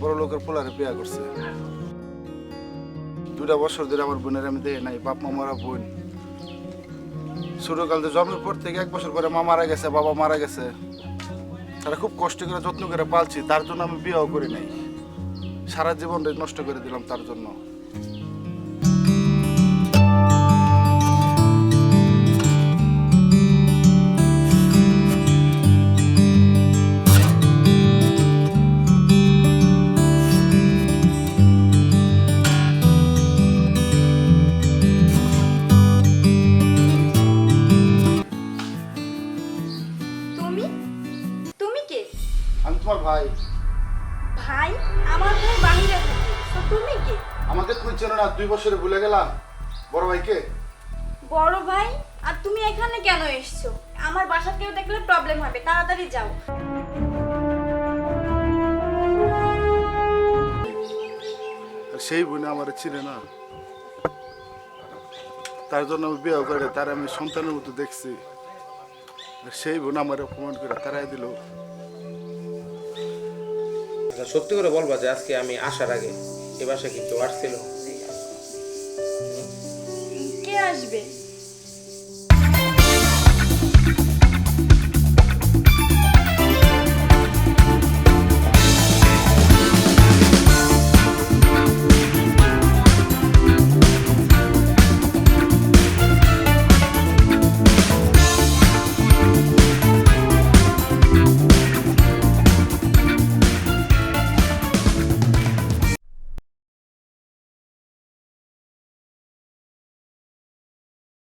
পোলারে বিয়া করছে। দুটা বছর ধরে আমার বোনের আমি দেয় নাই, বাপ মা মারা বোন। ছোটকাল জন্মের পর থেকে এক বছর পরে মা মারা গেছে, বাবা মারা গেছে। তারা খুব কষ্ট করে, যত্ন করে পালছি, তার জন্য আমি বিয়েও করি নাই। সারা জীবনটা নষ্ট করে দিলাম তার জন্য। তুমি? তুমি কে? আমি তোমার ভাই। ভাই? আমার ভাই বাহিরে থাকে। তো তুমি কে? আমাকে তুমি চেনো না দুই বছরে ভুলে গেলাম। বড় ভাইকে বড় ভাই? আর তুমি এখানে কেন এসছো? আমার বাসা কেউ দেখলে প্রবলেম হবে। তাড়াতাড়ি যাও। সেই বোনে আমার চিনে না। তার জন্য আমি বিয়ে করে তার আমি সন্তানের মতো দেখছি। সেই বোন আমার অপমান করে তারাই দিল। আচ্ছা, সত্যি করে বলবা যে আজকে আমি আসার আগে এ বাসায় কি কেউ আসছিল? কে আসবে?